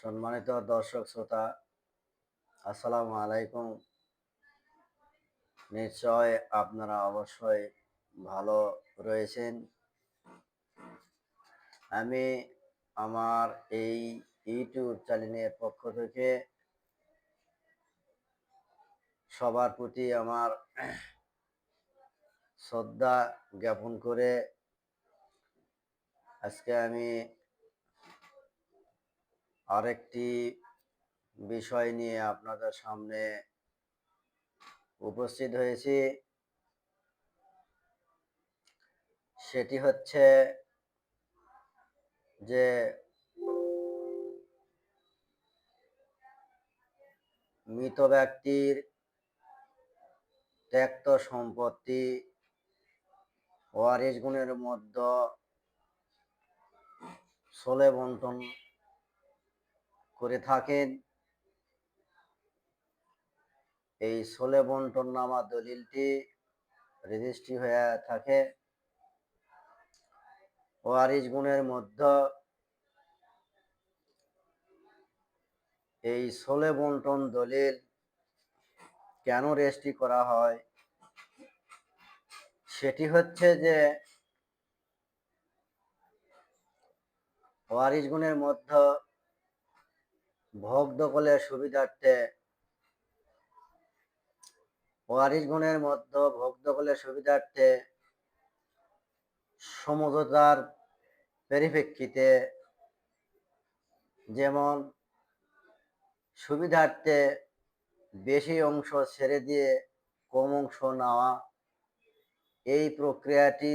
সম্মানিত দর্শক শ্রোতা, আসসালামু আলাইকুম। নিশ্চয় আপনারা অবশ্যই ভালো রয়েছেন। আমি আমার এই ইউটিউব চ্যানেলের পক্ষ থেকে সবার প্রতি আমার শ্রদ্ধা জ্ঞাপন করে আজকে আমি আরেকটি বিষয় নিয়ে আপনাদের সামনে উপস্থিত হয়েছি। সেটি হচ্ছে যে মৃত ব্যক্তির ত্যক্ত সম্পত্তি ওয়ারিশ গুণের মধ্যে সোলে বন্টন করে থাকেন। এই সোলে বন্টন নামা দলিলটি রেজিস্ট্রি হয়ে থাকে। ওয়ারিশ গুণের মধ্যে এই সোলে বন্টন দলিল কেন রেজিস্ট্রি করা হয়? সেটি হচ্ছে যে ওয়ারিশ গুণের মধ্যে ভোগ দখলের সুবিধার্থে ওয়ারিশ গুণের মধ্যে ভোগ দখলের সুবিধার্থে সমঝোতার পরিপ্রেক্ষিতে যেমন সুবিধার্থে বেশি অংশ ছেড়ে দিয়ে কম অংশ নেওয়া, এই প্রক্রিয়াটি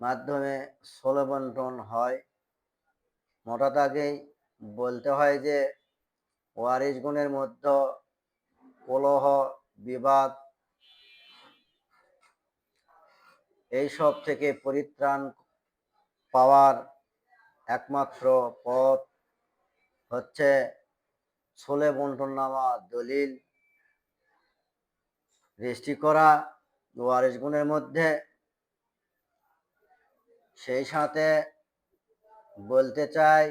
মাধ্যমে ষোলো বন্টন হয়। মোটা আগেই বলতে হয় যে, ওয়ারিশ গুণের মধ্যে কলহ, বিবাদ এইসব থেকে পরিত্রাণ পাওয়ার একমাত্র পথ হচ্ছে ছোলে বন্টন নামা দলিল রেজিস্ট্রি করা ওয়ারিশ গুণের মধ্যে। সেই সাথে বলতে চাই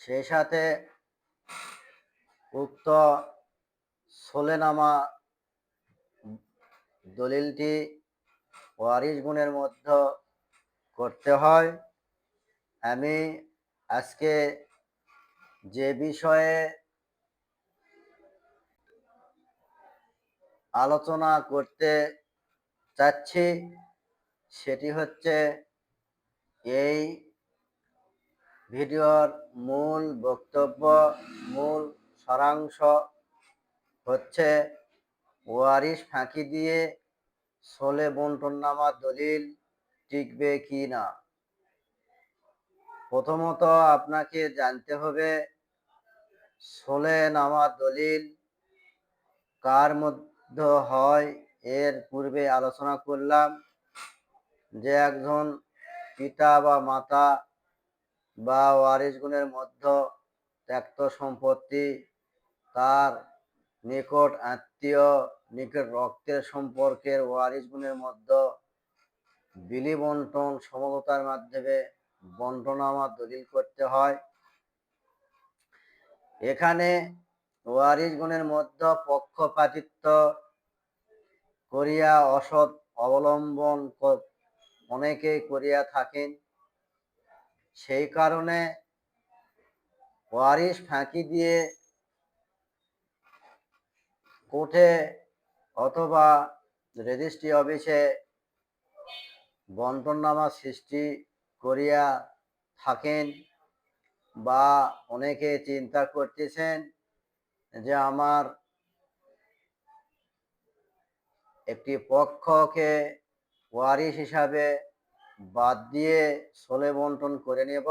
সেই সাথে উক্ত সোলেনামা দলিলটি ওয়ারিশ গুণের মধ্যে করতে হয়। আমি আজকে যে বিষয়ে আলোচনা করতে চাচ্ছি সেটি হচ্ছে এই ভিডিওর মূল বক্তব্য, মূল সারাংশ হচ্ছে ওয়ারিশ ফাঁকি দিয়ে সোলে বন্টননামা দলিল টিকবে কি না? প্রথমত আপনাকে জানতে হবে সোলে নামা দলিল কার মধ্যে হয়? এর পূর্বে আলোচনা করলাম। যে একজন পিতা বা মাতা বা ওয়ারিশ গুণের মধ্যে ত্যক্ত সম্পত্তি, তার নিকট আত্মীয় নিকট রক্তের সম্পর্কের ওয়ারিশ গুণের মধ্যে বিলি বন্টন সমলতার মাধ্যমে বন্টনামা দলিল করতে হয়। এখানে ওয়ারিশ গুণের মধ্যে পক্ষপাতিত্ব করিয়া অসৎ অবলম্বন অনেকেই করিয়া থাকেন। সেই কারণে ওয়ারিশ ফাঁকি দিয়ে কোর্টে অথবা রেজিস্ট্রি অফিসে বন্টননামা সৃষ্টি করিয়া থাকেন বা অনেকে চিন্তা করতেছেন যে আমার একটি পক্ষকে ওয়ারিশ হিসাবে বাদ দিয়ে সোলে বন্টন করে নেব।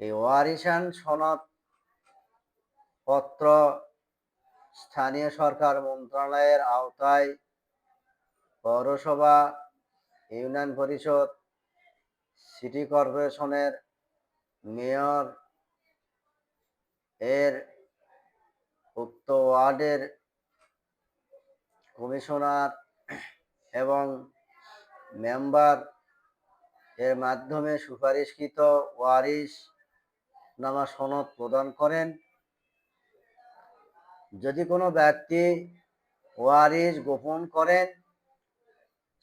এই ওয়ারিশান সনদ পত্র স্থানীয় সরকার মন্ত্রণালয়ের আওতায় পৌরসভা, ইউনিয়ন পরিষদ, সিটি কর্পোরেশনের মেয়র এর উক্ত ওয়ার্ডের কমিশনার এবং মেম্বার এর মাধ্যমে সুপারিশকৃত ওয়ারিশ নামা সনদ প্রদান করেন। যদি কোনো ব্যক্তি ওয়ারিশ গোপন করেন,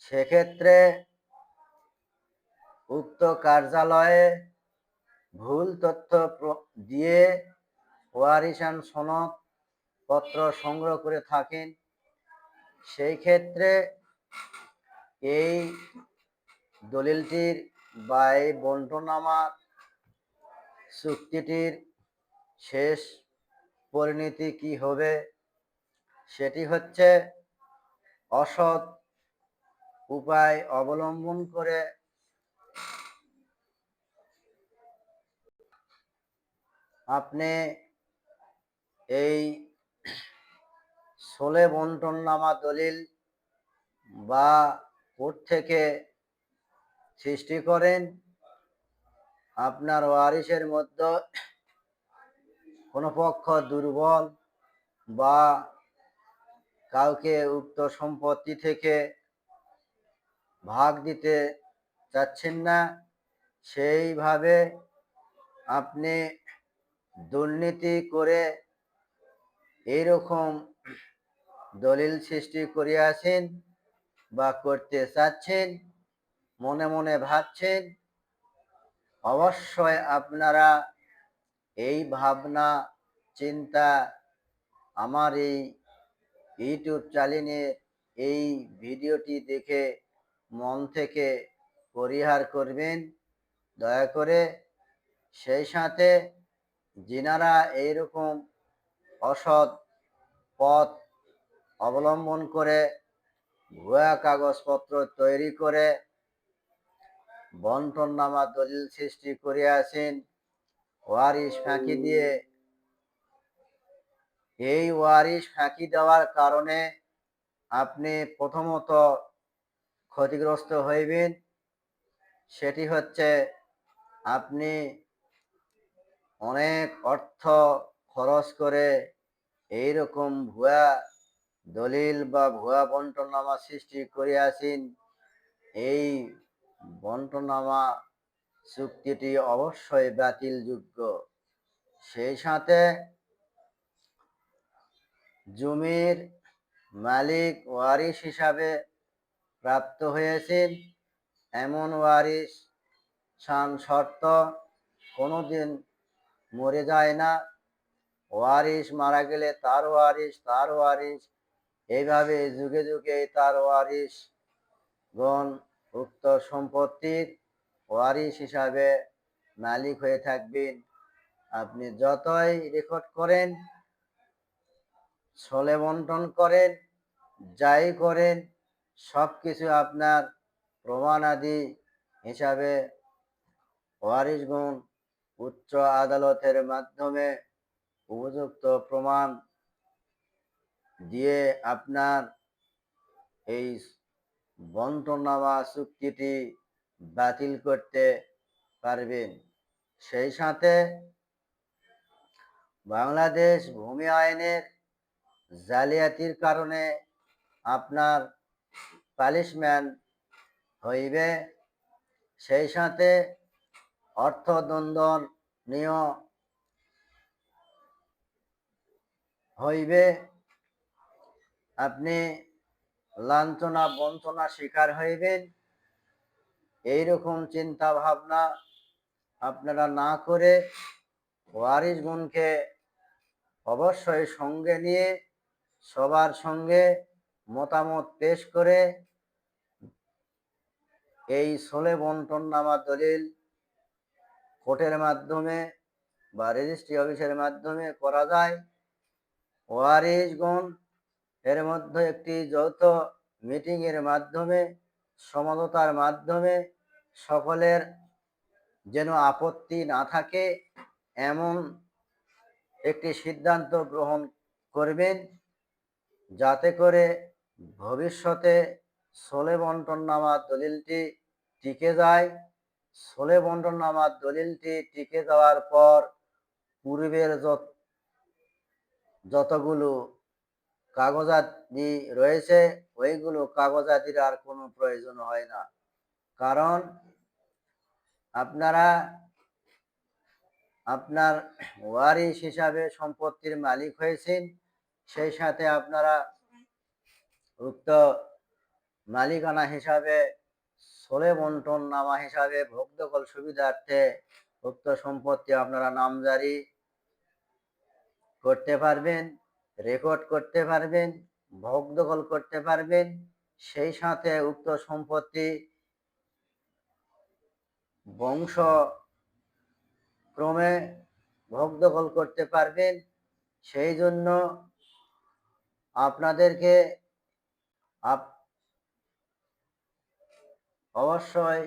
সেক্ষেত্রে উক্ত কার্যালয়ে ভুল তথ্য দিয়ে ওয়ারিশান সনদ পত্র সংগ্রহ করে থাকেন। সেই ক্ষেত্রে এই দলিলটির বা এই বন্টনামার চুক্তিটির শেষ পরিণতি কি হবে? সেটি হচ্ছে অসৎ উপায় অবলম্বন করে আপনি এই সোলে বন্টন নামা দলিল বা কোর্ট থেকে সৃষ্টি করেন, আপনার ওয়ারিসের মধ্যে কোনো পক্ষ দুর্বল বা কাউকে উক্ত সম্পত্তি থেকে ভাগ দিতে চাচ্ছেন না, সেইভাবে আপনি দুর্নীতি করে এইরকম দলিল সৃষ্টি করিয়াছেন। বা করতে চাচ্ছেন, মনে মনে ভাবছেন, অবশ্যই আপনারা এই ভাবনা, চিন্তা আমার এই ইউটিউব চ্যানেলে এই ভিডিওটি দেখে মন থেকে পরিহার করবেন। দয়া করে সেই সাথে যিনারা এইরকম অসৎ পথ অবলম্বন করে ভুয়া কাগজপত্র তৈরি করে বন্টন নামা দলিল সৃষ্টি করিয়াছেন ওয়ারিশ ফাঁকি দিয়ে এই ওয়ারিশ ফাঁকি দেওয়ার কারণে আপনি প্রথমত ক্ষতিগ্রস্ত হইবেন। সেটি হচ্ছে আপনি অনেক অর্থ খরচ করে এই রকম ভুয়া দলিল বা ভুয়া বন্টনামা সৃষ্টি করিয়াছেন। এই বন্টনামা চুক্তিটি অবশ্যই বাতিলযোগ্য। সেই সাথে জমির মালিক ওয়ারিশ হিসাবে প্রাপ্ত হয়েছেন। এমন ওয়ারিশ সান শর্ত কোনোদিন মরে যায় না। ওয়ারিশ মারা গেলে তার ওয়ারিশ তার ওয়ারিশ এইভাবে যুগে যুগে তার ওয়ারিশ গণ উক্ত সম্পত্তির ওয়ারিশ হিসাবে মালিক হয়ে থাকবেন। আপনি যতই রেকর্ড করেন, ছলে বন্টন করেন, যাই করেন সব কিছু আপনার প্রমাণাদি হিসাবে ওয়ারিশগুণ উচ্চ আদালতের মাধ্যমে উপযুক্ত প্রমাণ দিয়ে আপনার এই বন্টনামা চুক্তিটি বাতিল করতে পারবেন। সেই সাথে বাংলাদেশ ভূমি আইনের জালিয়াতির কারণে আপনার পালিশমেন্ট হইবে। সেই সাথে অর্থদণ্ডনীয় হইবে। আপনি লাঞ্ছনা, বঞ্চনা শিকার হইবেন। এইরকম চিন্তা ভাবনা আপনারা না করে ওয়ারিশ গুণকে অবশ্যই সঙ্গে নিয়ে, সবার সঙ্গে মতামত পেশ করে এই সোলে বন্টন নামা দলিল কোর্টের মাধ্যমে বা রেজিস্ট্রি অফিসের মাধ্যমে করা যায়। ওয়ারিশগণ এর মধ্যে একটি যৌথ মিটিং এর মাধ্যমে, সমঝোতার মাধ্যমে সকলের যেন আপত্তি না থাকে, এমন একটি সিদ্ধান্ত গ্রহণ করবেন যাতে করে ভবিষ্যতে সোলে বন্টন নামা দলিলটি টিকে যায়। সোলে বন্টন নামা দলিলটি টিকে যাওয়ার পর পূর্বের যত, যতগুলো কাগজাদি রয়েছে, ওইগুলো কাগজাদির আর কোনো প্রয়োজন হয় না। কারণ আপনারা, আপনার ওয়ারিশ হিসাবে সম্পত্তির মালিক হয়েছেন, সেই সাথে আপনারা উক্ত মালিকানা হিসাবে সোলে বন্টন নামা হিসাবে ভোগ দখল সুবিধার্থে উক্ত সম্পত্তি আপনারা নামজারি করতে পারবেন। রেকর্ড করতে পারবেন, ভোগ দখল করতে পারবেন, সেই সাথে উক্ত সম্পত্তি বংশ ক্রমে ভোগ দখল করতে পারবেন। সেই জন্য আপনাদেরকে আপ অবশ্যই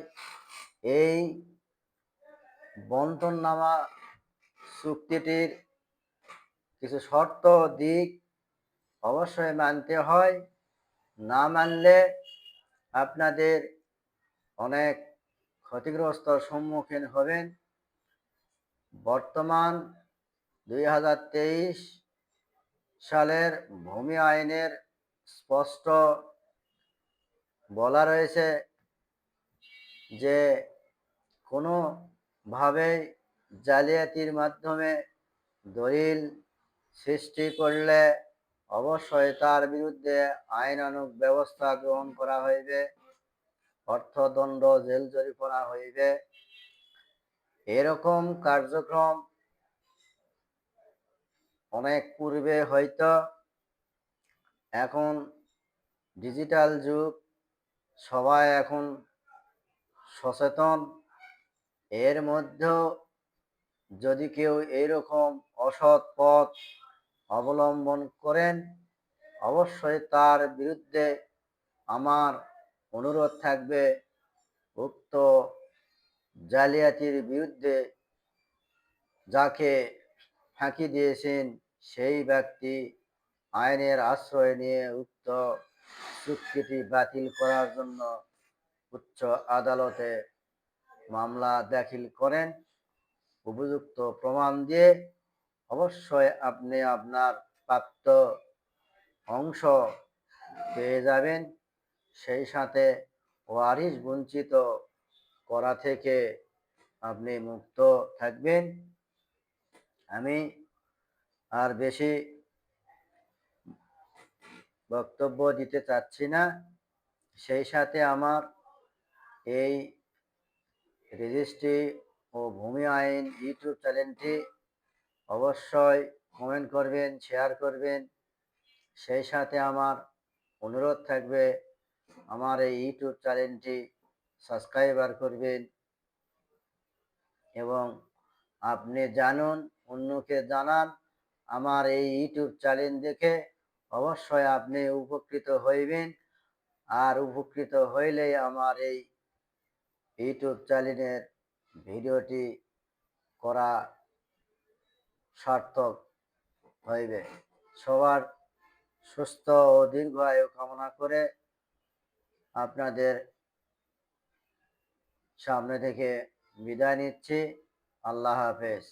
এই বন্টননামা চুক্তিটির কিছু শর্ত দিক অবশ্যই মানতে হয়। না মানলে আপনাদের অনেক ক্ষতিগ্রস্ত সম্মুখীন হবেন। বর্তমান দুই হাজার তেইশ সালের ভূমি আইনের স্পষ্ট বলা রয়েছে যে কোনোভাবেই জালিয়াতির মাধ্যমে দলিল সৃষ্টি করলে অবশ্যই তার বিরুদ্ধে আইনানুগ ব্যবস্থা গ্রহণ করা হইবে, অর্থদণ্ড জেল জরিমানা হইবে। এরকম কার্যক্রম অনেক পূর্বে হয়তো, এখন ডিজিটাল যুগ, সবাই এখন সচেতন। এর মধ্যেও যদি কেউ এরকম অসৎ পথ অবলম্বন করেন, অবশ্যই তার বিরুদ্ধে আমার অনুরোধ থাকবে। উক্ত জালিয়াতির বিরুদ্ধে যাকে ফাঁকি দিয়েছেন সেই ব্যক্তি আইনের আশ্রয় নিয়ে উক্ত চুক্তিটি বাতিল করার জন্য উচ্চ আদালতে মামলা দাখিল করেন। উপযুক্ত প্রমাণ দিয়ে অবশ্যই আপনি আপনার প্রাপ্ত অংশ পেয়ে যাবেন। সেই সাথে ওয়ারিশ বঞ্চিত করা থেকে আপনি মুক্ত থাকবেন। আমি আর বেশি বক্তব্য দিতে চাচ্ছি না। সেই সাথে আমার এই রেজিস্ট্রি ও ভূমি আইন ইউটিউব চ্যানেলটি অবশ্যই কমেন্ট করবেন শেয়ার করবেন। সেই সাথে আমার অনুরোধ থাকবে, আমার এই ইউটিউব চ্যানেলটি সাবস্ক্রাইবার করবেন এবং আপনি জানুন, অন্যকে জানান, আমার এই ইউটিউব চ্যানেল দেখে অবশ্যই আপনি উপকৃত হইবেন। আর উপকৃত হইলেই আমার এই ইউটিউব চ্যানেলের ভিডিওটি করা সার্থক হইবে। সবার সুস্থ ও দীর্ঘ আয়ু কামনা করে আপনাদের সামনে থেকে বিদায় নিচ্ছি। আল্লাহ হাফেজ।